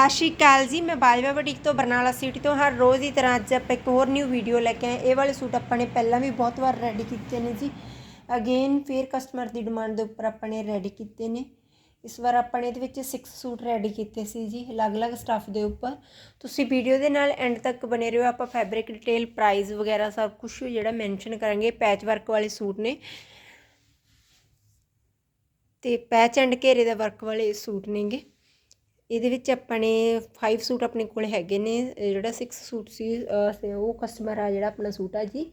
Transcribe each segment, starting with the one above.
ਸਤਿ ਸ਼੍ਰੀ ਅਕਾਲ ਜੀ, ਮੈਂ ਬਾਜਵਾ ਬੁਟੀਕ ਤੋਂ ਬਰਨਾਲਾ ਸਿਟੀ ਤੋਂ ਹਰ ਰੋਜ਼ ਦੀ ਤਰ੍ਹਾਂ ਅੱਜ ਆਪਾਂ ਇੱਕ ਹੋਰ ਨਿਊ ਵੀਡੀਓ ਲੈ ਕੇ ਆਏ ਇਹ ਵਾਲੇ ਸੂਟ ਆਪਾਂ ਨੇ ਪਹਿਲਾਂ ਵੀ ਬਹੁਤ ਵਾਰ ਰੈਡੀ ਕੀਤੇ ਨੇ ਜੀ। ਅਗੇਨ ਫੇਰ ਕਸਟਮਰ ਦੀ ਡਿਮਾਂਡ ਦੇ ਉੱਪਰ ਆਪਾਂ ਨੇ ਰੈਡੀ ਕੀਤੇ ਨੇ। ਇਸ ਵਾਰ ਆਪਾਂ ਨੇ ਇਹਦੇ ਵਿੱਚ 6 ਸੂਟ ਰੈਡੀ ਕੀਤੇ ਸੀ ਜੀ, ਅਲੱਗ-ਅਲੱਗ ਸਟੱਫ ਦੇ ਉੱਪਰ। ਤੁਸੀਂ ਵੀਡੀਓ ਦੇ ਨਾਲ ਐਂਡ ਤੱਕ ਬਨੇ ਰਹੋ, ਆਪਾਂ ਫੈਬਰਿਕ ਡਿਟੇਲ ਪ੍ਰਾਈਸ ਵਗੈਰਾ ਸਭ ਕੁਝ ਜਿਹੜਾ ਮੈਂਸ਼ਨ ਕਰਾਂਗੇ ਪੈਚ ਵਰਕ ਵਾਲੇ ਸੂਟ ਨੇ। ਤੇ ਪੈਚ ਐਂਡ ਘੇਰੇ ਦਾ ਵਰਕ ਵਾਲੇ ਸੂਟ ਨੇਗੇ। ਇਹਦੇ ਵਿੱਚ ਆਪਣੇ ਨੇ 5 ਸੂਟ ਆਪਣੇ ਕੋਲ ਹੈਗੇ ਨੇ ਜਿਹੜਾ 6 ਸੂਟ ਸੀ ਉਹ ਕਸਟਮਰ ਆ ਜਿਹੜਾ ਆਪਣਾ ਸੂਟ ਆ ਜੀ,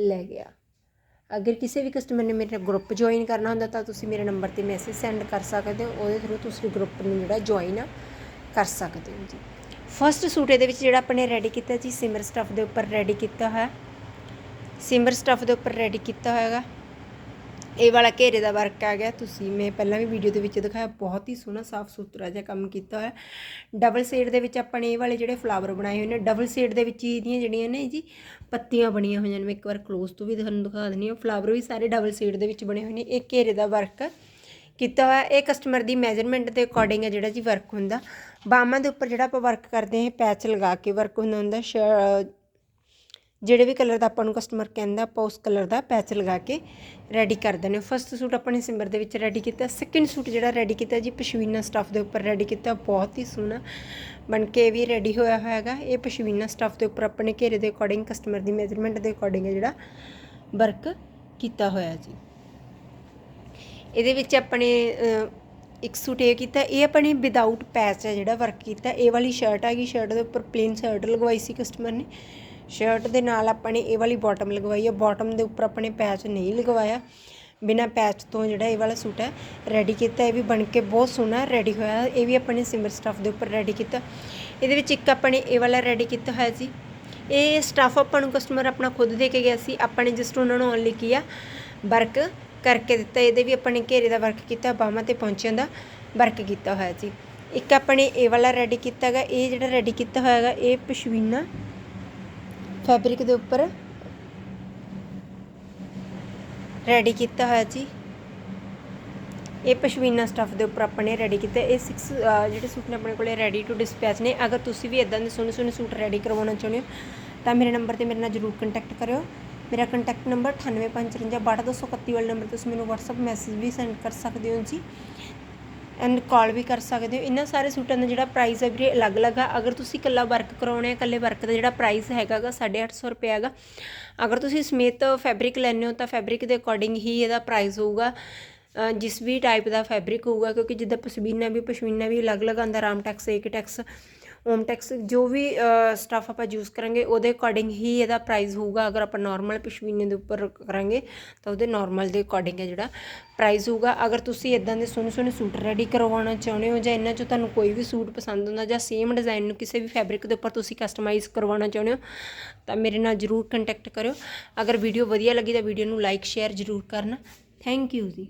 ਲੈ ਗਿਆ। ਅਗਰ ਕਿਸੇ ਵੀ ਕਸਟਮਰ ਨੇ ਮੇਰਾ ਗਰੁੱਪ ਜੁਆਇਨ ਕਰਨਾ ਹੁੰਦਾ ਤਾਂ ਤੁਸੀਂ ਮੇਰੇ ਨੰਬਰ ਤੇ ਮੈਸੇਜ ਸੈਂਡ ਕਰ ਸਕਦੇ ਹੋ, ਉਹਦੇ ਥਰੂ ਤੁਸੀਂ ਗਰੁੱਪ ਨੂੰ ਜਿਹੜਾ ਜੁਆਇਨ ਕਰ ਸਕਦੇ ਹੋ ਜੀ। ਫਰਸਟ ਸੂਟ ਇਹਦੇ ਵਿੱਚ ਜਿਹੜਾ ਆਪਾਂ ਨੇ ਰੈਡੀ ਕੀਤਾ ਜੀ ਸਿਮਰ ਸਟੱਫ ਦੇ ਉੱਪਰ ਰੈਡੀ ਕੀਤਾ ਹੋਇਆ। ਸਿਮਰ ਸਟੱਫ ਦੇ ਉੱਪਰ ਰੈਡੀ ਕੀਤਾ ਹੋਇਆਗਾ ਇਹ ਵਾਲਾ ਘੇਰੇ ਦਾ ਵਰਕ ਆ ਗਿਆ। ਤੁਸੀਂ, ਮੈਂ ਪਹਿਲਾਂ ਵੀ ਵੀਡੀਓ ਦੇ ਵਿੱਚ ਦਿਖਾਇਆ, ਬਹੁਤ ਹੀ ਸੋਹਣਾ, ਸਾਫ਼ ਸੁਥਰਾ ਜਿਹਾ ਕੰਮ ਕੀਤਾ ਹੋਇਆ। ਡਬਲ ਸ਼ੇਡ ਦੇ ਵਿੱਚ ਆਪਾਂ ਨੇ ਇਹ ਵਾਲੇ ਜਿਹੜੇ ਫਲਾਵਰ ਬਣਾਏ ਹੋਏ ਨੇ ਡਬਲ ਸ਼ੇਡ ਦੇ ਵਿੱਚ ਇਹਦੀਆਂ ਜਿਹੜੀਆਂ ਨੇ ਜੀ, ਪੱਤੀਆਂ ਬਣੀਆਂ ਹੋਈਆਂ ਨੇ। ਮੈਂ ਇੱਕ ਵਾਰ ক্লোਜ਼ ਤੋਂ ਵੀ ਤੁਹਾਨੂੰ ਦਿਖਾ ਦਿੰਦੀ ਹਾਂ। ਫਲਾਵਰ ਵੀ ਸਾਰੇ ਡਬਲ ਸ਼ੇਡ ਦੇ ਵਿੱਚ ਬਣੇ ਹੋਏ ਨੇ। ਇਹ ਘੇਰੇ ਦਾ ਵਰਕ ਕੀਤਾ ਹੋਇਆ। ਇਹ ਕਸਟਮਰ ਦੀ ਮੈਜ਼ਰਮੈਂਟ ਦੇ ਅਕੋਰਡਿੰਗ ਹੈ ਜਿਹੜਾ ਜੀ ਵਰਕ ਹੁੰਦਾ। ਬਾਹਾਂ ਦੇ ਉੱਪਰ ਜਿਹੜਾ ਆਪਾਂ ਵਰਕ ਕਰਦੇ ਹਾਂ ਪੈਚ ਲਗਾ ਕੇ ਵਰਕ ਹੁੰਦਾ ਹੁੰਦਾ। ਸ਼- ਜਿਹੜੇ ਵੀ ਕਲਰ ਦਾ ਆਪਾਂ ਨੂੰ ਕਸਟਮਰ ਕਹਿੰਦਾ, ਆਪਾਂ ਉਸ ਕਲਰ ਦਾ ਪੈਚ ਲਗਾ ਕੇ ਰੈਡੀ ਕਰ ਦਿੰਦੇ ਹਾਂ। ਫਸਟ ਸੂਟ ਆਪਣੇ ਨੇ ਸਿੰਬਰ ਦੇ ਵਿੱਚ ਰੈਡੀ ਕੀਤਾ। ਸੈਕਿੰਡ ਸੂਟ ਜਿਹੜਾ ਰੈਡੀ ਕੀਤਾ ਜੀ ਪਸ਼ਮੀਨਾ ਸਟੱਫ ਦੇ ਉੱਪਰ ਰੈਡੀ ਕੀਤਾ। ਬਹੁਤ ਹੀ ਸੋਹਣਾ ਬਣ ਕੇ ਵੀ ਰੈਡੀ ਹੋਇਆ ਹੋਇਆ ਹੈਗਾ ਇਹ ਪਸ਼ਮੀਨਾ ਸਟੱਫ ਦੇ ਉੱਪਰ ਆਪਣੇ ਘੇਰੇ ਦੇ ਅਕੋਰਡਿੰਗ ਕਸਟਮਰ ਦੀ ਮੈਜ਼ਰਮੈਂਟ ਦੇ ਅਕੋਰਡਿੰਗ ਹੈ ਜਿਹੜਾ ਵਰਕ ਕੀਤਾ ਹੋਇਆ ਜੀ। ਇਹਦੇ ਵਿੱਚ ਆਪਣੇ ਅਹ, ਇੱਕ ਸੂਟ ਇਹ ਕੀਤਾ ਇਹ ਆਪਣੇ ਵਿਦਆਊਟ ਪੈਚ ਹੈ ਜਿਹੜਾ ਵਰਕ ਕੀਤਾ ਇਹ ਵਾਲੀ ਸ਼ਰਟ ਹੈਗੀ ਸ਼ਰਟ ਦੇ ਉੱਪਰ ਪਲੇਨ ਸ਼ਰਟ ਲਗਵਾਈ ਸੀ ਕਸਟਮਰ ਨੇ। ਸ਼ਰਟ ਦੇ ਨਾਲ ਆਪਾਂ ਨੇ ਇਹ ਵਾਲੀ ਬਾਟਮ ਲਗਵਾਈ ਹੈ। ਬਾਟਮ ਦੇ ਉੱਪਰ ਆਪਾਂ ਨੇ ਪੈਚ ਨਹੀਂ ਲਗਵਾਇਆ। ਬਿਨਾ ਪੈਚ ਤੋਂ ਜਿਹੜਾ ਇਹ ਵਾਲਾ ਸੂਟ ਹੈ ਰੈਡੀ ਕੀਤਾ। ਇਹ ਵੀ ਬਣ ਕੇ ਬਹੁਤ ਸੋਹਣਾ ਰੈਡੀ ਹੋਇਆ। ਇਹ ਵੀ ਆਪਾਂ ਨੇ ਸਿਮਰ ਸਟੱਫ ਦੇ ਉੱਪਰ ਰੈਡੀ ਕੀਤਾ। ਇਹਦੇ ਵਿੱਚ ਇੱਕ ਆਪਾਂ ਨੇ ਇਹ ਵਾਲਾ ਰੈਡੀ ਕੀਤਾ ਹੋਇਆ ਜੀ। ਇਹ ਸਟੱਫ ਆਪਾਂ ਨੂੰ ਕਸਟਮਰ ਆਪਣਾ ਖੁਦ ਦੇ ਕੇ ਗਿਆ ਸੀ। ਆਪਾਂ ਨੇ ਜਸਟ ਉਹਨਾਂ ਨੂੰ ਓਨਲੀ ਕੀਆ ਵਰਕ ਕਰਕੇ ਦਿੱਤਾ, ਇਹਦੇ ਵੀ ਆਪਾਂ ਨੇ ਘੇਰੇ ਦਾ ਵਰਕ ਕੀਤਾ ਬਾਹਾਂ ਤੇ ਪਹੁੰਚਿਆਂ ਦਾ ਵਰਕ ਕੀਤਾ ਹੋਇਆ ਜੀ ਇੱਕ ਆਪਾਂ ਨੇ ਇਹ ਵਾਲਾ ਰੈਡੀ ਕੀਤਾ ਹੈਗਾ, ਇਹ ਜਿਹੜਾ ਰੈਡੀ ਕੀਤਾ ਹੋਇਆ ਹੈਗਾ, ਇਹ ਪਸ਼ਮੀਨਾ ਫੈਬਰਿਕ ਦੇ ਉੱਪਰ ਰੈਡੀ ਕੀਤਾ ਹੋਇਆ ਜੀ ਇਹ ਪਸ਼ਮੀਨਾ ਸਟੱਫ ਦੇ ਉੱਪਰ ਆਪਾਂ ਨੇ ਰੈਡੀ ਕੀਤਾ, ਇਹ 6 ਜਿਹੜੇ ਸੂਟ ਨੇ ਆਪਣੇ ਕੋਲੇ ਰੈਡੀ ਟੂ ਡਿਸਪੈਚ ਨੇ। ਅਗਰ ਤੁਸੀਂ ਵੀ ਇਦਾਂ ਦੇ ਸੋਹਣੇ ਸੋਹਣੇ ਸੂਟ ਰੈਡੀ ਕਰਵਾਉਣਾ ਚਾਹੁੰਦੇ ਹੋ, ਤਾਂ ਮੇਰੇ ਨੰਬਰ ਤੇ ਮੇਰੇ ਨਾਲ ਜਰੂਰ ਕੰਟੈਕਟ ਕਰਿਓ। ਮੇਰਾ ਕੰਟੈਕਟ ਨੰਬਰ 9855623231 ਵਾਲੇ ਨੰਬਰ ਤੇ ਤੁਸੀਂ ਮੈਨੂੰ WhatsApp ਮੈਸੇਜ ਵੀ ਸੈਂਡ ਕਰ ਸਕਦੇ ਹੋ ਜੀ ਐਂਡ ਕਾਲ ਵੀ ਕਰ ਸਕਦੇ ਹੋ। ਇਹਨਾਂ ਸਾਰੇ ਸੂਟਾਂ ਦਾ ਜਿਹੜਾ ਪ੍ਰਾਈਸ ਹੈ ਵੀਰੇ ਅਲੱਗ-ਅਲੱਗ ਆ। ਅਗਰ ਤੁਸੀਂ ਇਕੱਲਾ ਵਰਕ ਕਰਾਉਣਾ ਹੈ, ਇਕੱਲੇ ਵਰਕ ਦਾ ਜਿਹੜਾ ਪ੍ਰਾਈਸ ਹੈਗਾਗਾ 850 ਰੁਪਏ ਹੈਗਾ। ਅਗਰ ਤੁਸੀਂ ਸਮੇਤ ਫੈਬਰਿਕ ਲੈਣੇ ਹੋ ਤਾਂ ਫੈਬਰਿਕ ਦੇ ਅਕੋਰਡਿੰਗ ਹੀ ਇਹਦਾ ਪ੍ਰਾਈਸ ਹੋਊਗਾ। ਜਿਸ ਵੀ ਟਾਈਪ ਦਾ ਫੈਬਰਿਕ ਹੋਊਗਾ, ਕਿਉਂਕਿ ਜਿੱਦਾਂ ਪਸ਼ਮੀਨਾ ਵੀ ਪਸ਼ਮੀਨਾ ਵੀ ਅਲੱਗ-ਅਲੱਗ ਆਉਂਦਾ, Ram tex Ek tex Om tex ਜੋ ਵੀ ਸਟੱਫ ਆਪਾਂ ਯੂਜ਼ ਕਰਾਂਗੇ, ਉਹਦੇ ਅਕੋਰਡਿੰਗ ਹੀ ਇਹਦਾ ਪ੍ਰਾਈਸ ਹੋਊਗਾ, ਅਗਰ ਆਪਾਂ ਨਾਰਮਲ ਪਸ਼ਮੀਨੇ ਦੇ ਉੱਪਰ ਕਰਾਂਗੇ, ਤਾਂ ਉਹਦੇ ਨਾਰਮਲ ਦੇ ਅਕੋਰਡਿੰਗ ਹੈ ਜਿਹੜਾ ਪ੍ਰਾਈਸ ਹੋਊਗਾ। ਅਗਰ ਤੁਸੀਂ ਇਦਾਂ ਦੇ ਸੋਹਣੇ ਸੋਹਣੇ ਸੂਟ ਰੈਡੀ ਕਰਵਾਉਣਾ ਚਾਹੁੰਦੇ ਹੋ, ਜਾਂ ਇਹਨਾਂ ਚੋਂ ਤੁਹਾਨੂੰ ਕੋਈ ਵੀ ਸੂਟ ਪਸੰਦ ਹੁੰਦਾ, ਜਾਂ ਸੇਮ ਡਿਜ਼ਾਈਨ ਨੂੰ ਕਿਸੇ ਵੀ ਫੈਬਰਿਕ ਦੇ ਉੱਪਰ ਤੁਸੀਂ ਕਸਟਮਾਈਜ਼ ਕਰਵਾਉਣਾ ਚਾਹੁੰਦੇ ਹੋ, ਤਾਂ ਮੇਰੇ ਨਾਲ ਜਰੂਰ ਕੰਟੈਕਟ ਕਰਿਓ। ਅਗਰ ਵੀਡੀਓ ਵਧੀਆ ਲੱਗੀ ਤਾਂ ਵੀਡੀਓ ਨੂੰ ਲਾਈਕ ਸ਼ੇਅਰ ਜਰੂਰ ਕਰਨਾ। ਥੈਂਕ ਯੂ ਜੀ।